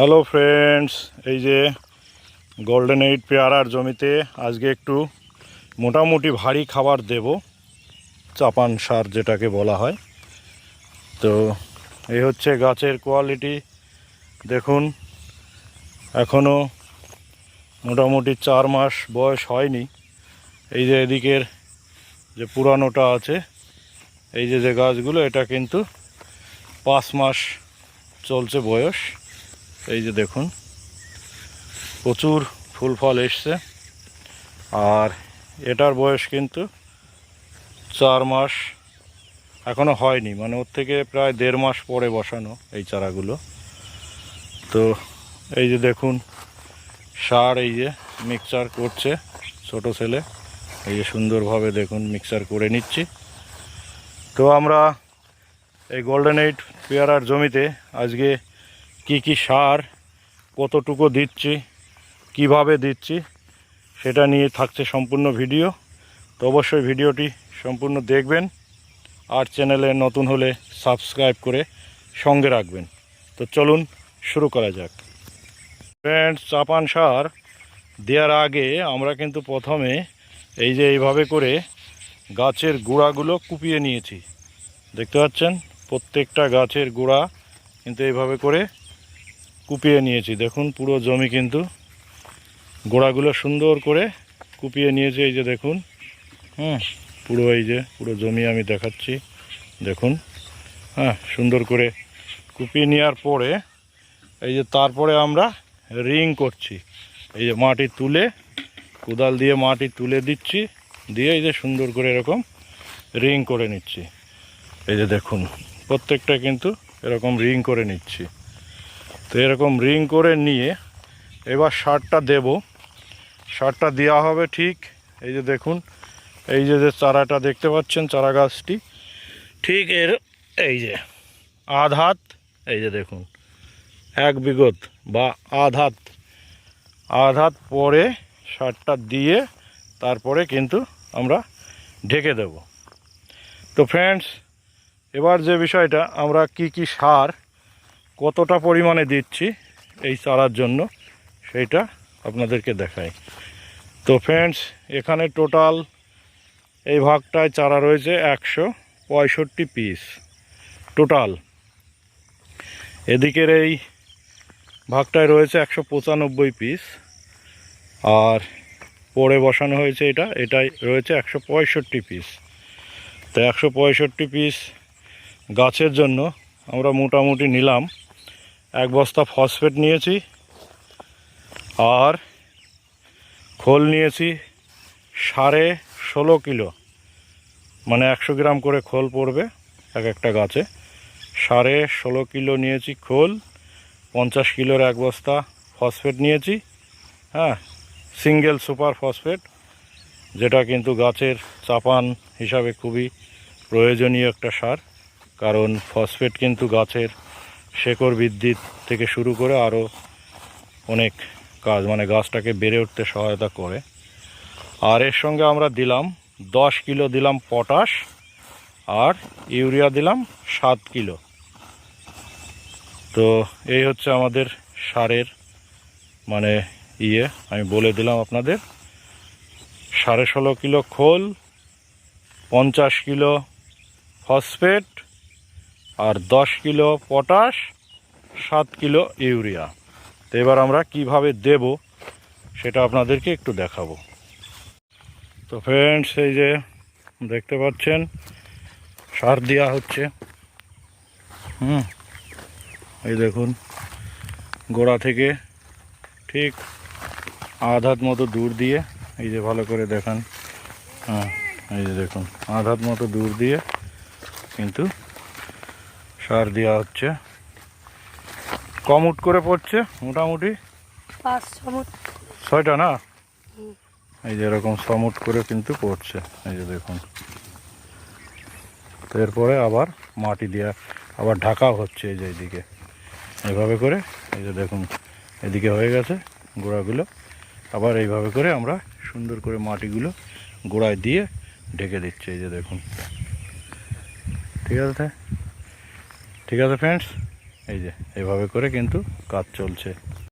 Hello friends এই যে golden eight পেয়ারার জমিতে আজকে একটু মোটামুটি ভারী খাবার দেব, চাপান সার যেটাকে বলা হয়। তো এই হচ্ছে গাছের কোয়ালিটি দেখুন এখনও মোটামুটি চার মাস বয়স হয়নি। এই যে এদিকের যে পুরানোটা আছে, এই যে যে গাছগুলো, এটা কিন্তু পাঁচ মাস চলছে বয়স। এই যে দেখুন, প্রচুর ফুল ফল এসছে। আর এটার বয়স কিন্তু চার মাস এখনও হয়নি মানে ওর থেকে প্রায় দেড় মাস পরে বসানো এই চারাগুলো। তো এই যে দেখুন, সার এই যে মিক্সচার করছে ছোট ছেলে। এই যে সুন্দরভাবে দেখুন মিক্সচার করে নিচ্ছি। তো আমরা এই গোল্ডেন এইট পেয়ারার জমিতে আজকে কি কি সার, কতটুকু দিচ্ছি, কীভাবে দিচ্ছি, সেটা নিয়ে থাকছে সম্পূর্ণ ভিডিও। তো অবশ্যই ভিডিওটি সম্পূর্ণ দেখবেন আর চ্যানেলে নতুন হলে সাবস্ক্রাইব করে সঙ্গে রাখবেন। তো চলুন শুরু করা যাক। ফ্রেন্ডস চাপান সার দেওয়ার আগে আমরা কিন্তু প্রথমে এই যে এইভাবে করে গাছের গোড়াগুলো কুপিয়ে নিয়েছি। দেখতে পাচ্ছেন? প্রত্যেকটা গাছের গোড়া কিন্তু এইভাবে করে কুপিয়ে নিয়েছি। দেখুন, পুরো জমি কিন্তু গোড়াগুলো সুন্দর করে কুপিয়ে নিয়েছি। এই যে দেখুন হ্যাঁ পুরো এই যে, পুরো জমি আমি দেখাচ্ছি। দেখুন হ্যাঁ সুন্দর করে কুপিয়ে নেওয়ার পরে এই যে তারপরে আমরা রিং করছি। এই যে মাটি তুলে, কোদাল দিয়ে মাটি তুলে দিচ্ছি, দিয়ে এই যে সুন্দর করে এরকম রিং করে নিচ্ছি। এই যে দেখুন, প্রত্যেকটা কিন্তু এরকম রিং করে নিচ্ছি। তো এরকম রিং করে নিয়ে এবার সারটা দেব। সারটা দেওয়া হবে ঠিক, এই যে দেখুন, এই যে যে চারাটা দেখতে পাচ্ছেন, চারা গাছটি, ঠিক এর, এই যে আধাত এই যে দেখুন, এক বিগত বা আধাত আধাত পরে সারটা দিয়ে তারপরে কিন্তু আমরা ঢেকে দেব। তো ফ্রেন্ডস এবার যে বিষয়টা, আমরা কি কি সার কতটা পরিমাণে দিচ্ছি এই চারার জন্য সেইটা আপনাদেরকে দেখাই। তো ফ্রেন্ডস এখানে টোটাল এই ভাগটায় চারা রয়েছে একশো পঁয়ষট্টি পিস টোটাল এদিকের এই ভাগটায় রয়েছে একশো পঁচানব্বই পিস আর পরে বসানো হয়েছে এটা এটাই রয়েছে একশো পঁয়ষট্টি পিস তো একশো পঁয়ষট্টি পিস গাছের জন্য আমরা মোটামুটি নিলাম। এক বস্তা ফসফেট নিয়েছি, আর খোল নিয়েছি সাড়ে ষোলো কিলো। মানে একশো গ্রাম করে খোল পড়বে এক একটা গাছে। সাড়ে ষোলো কিলো নিয়েছি খোল, পঞ্চাশ কিলোর এক বস্তা ফসফেট নিয়েছি হ্যাঁ সিঙ্গেল সুপার ফসফেট, যেটা কিন্তু গাছের চাপান হিসাবে খুবই প্রয়োজনীয় একটা সার, কারণ ফসফেট কিন্তু গাছের শেকড় বৃদ্ধি থেকে শুরু করে আরও অনেক কাজ মানে গাছটাকে বেড়ে উঠতে সহায়তা করে। আর এর সঙ্গে আমরা দিলাম দশ কিলো দিলাম পটাশ, আর ইউরিয়া দিলাম সাত কিলো। তো এই হচ্ছে আমাদের সারের মানে ইয়ে আমি বলে দিলাম আপনাদের। সাড়ে ষোলো কিলো খোল, পঞ্চাশ কিলো ফসফেট আর দশ কিলো পটাশ, সাত কিলো ইউরিয়া। তো এবার আমরা কীভাবে দেব সেটা আপনাদেরকে একটু দেখাবো। তো ফ্রেন্ডস এই যে দেখতে পাচ্ছেন, সার দেওয়া হচ্ছে। হুম, এই দেখুন, গোড়া থেকে ঠিক আধ হাত মতো দূর দিয়ে, এই যে ভালো করে দেখান। হ্যাঁ এই যে দেখুন আধ হাত মতো দূর দিয়ে কিন্তু সার দেওয়া হচ্ছে। কম উট করে পড়ছে মোটামুটি। ছয়টা না? এই যে এরকম সমুট করে কিন্তু পড়ছে এই যে দেখুন। তো এরপরে আবার মাটি দেওয়া আবার ঢাকাও হচ্ছে এই যে এইদিকে। এইভাবে করে এই যে দেখুন এদিকে হয়ে গেছে গোড়াগুলো। আবার এইভাবে করে আমরা সুন্দর করে মাটিগুলো গোড়ায় দিয়ে ঢেকে দিচ্ছে এই যে দেখুন। ঠিক আছে? ঠিক আছে ফ্রেন্ডস এই যে এভাবে করে কিন্তু কাজ চলছে।